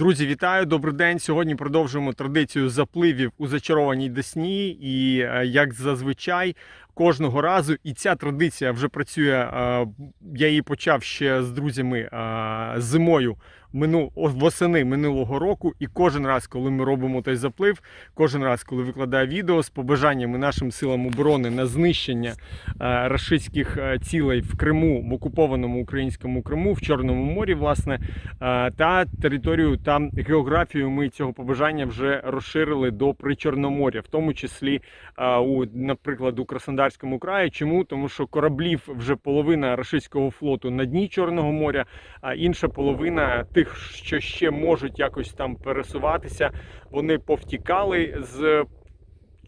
Друзі, вітаю! Добрий день. Сьогодні продовжуємо традицію запливів у зачарованій Десні. І е, як зазвичай, кожного разу, і ця традиція вже працює. е, Я її почав ще з друзями е, зимою мину, восени минулого року. І кожен раз, коли ми робимо той заплив, кожен раз, коли викладаю відео з побажаннями нашим силам оборони на знищення е, рашистських е, цілей в Криму, в окупованому українському Криму, в Чорному морі, власне, е, та територію та географію ми цього побажання вже розширили до Причорноморя, в тому числі у, наприклад, у Краснодарському краї. Чому? Тому що кораблів вже половина рашистського флоту на дні Чорного моря, а інша половина тих, що ще можуть якось там пересуватися, вони повтікали з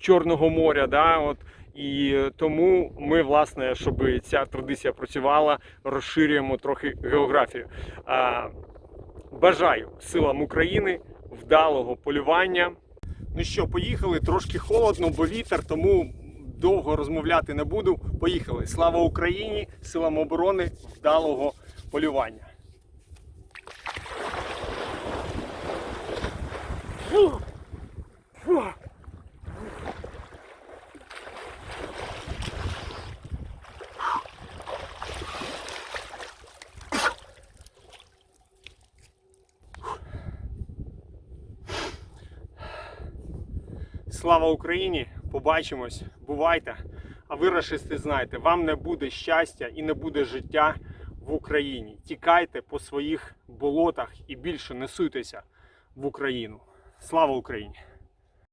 Чорного моря. Да, от. І тому ми, власне, щоб ця традиція працювала, розширюємо трохи географію. А, бажаю силам України вдалого полювання. Ну що, поїхали, трошки холодно, бо вітер, тому довго розмовляти не буду. Поїхали. Слава Україні! Силам оборони вдалого полювання. Слава Україні! Побачимось, бувайте. А ви, рашисти, знаєте, вам не буде щастя і не буде життя в Україні. Тікайте по своїх болотах і більше не суйтеся в Україну. Слава Україні!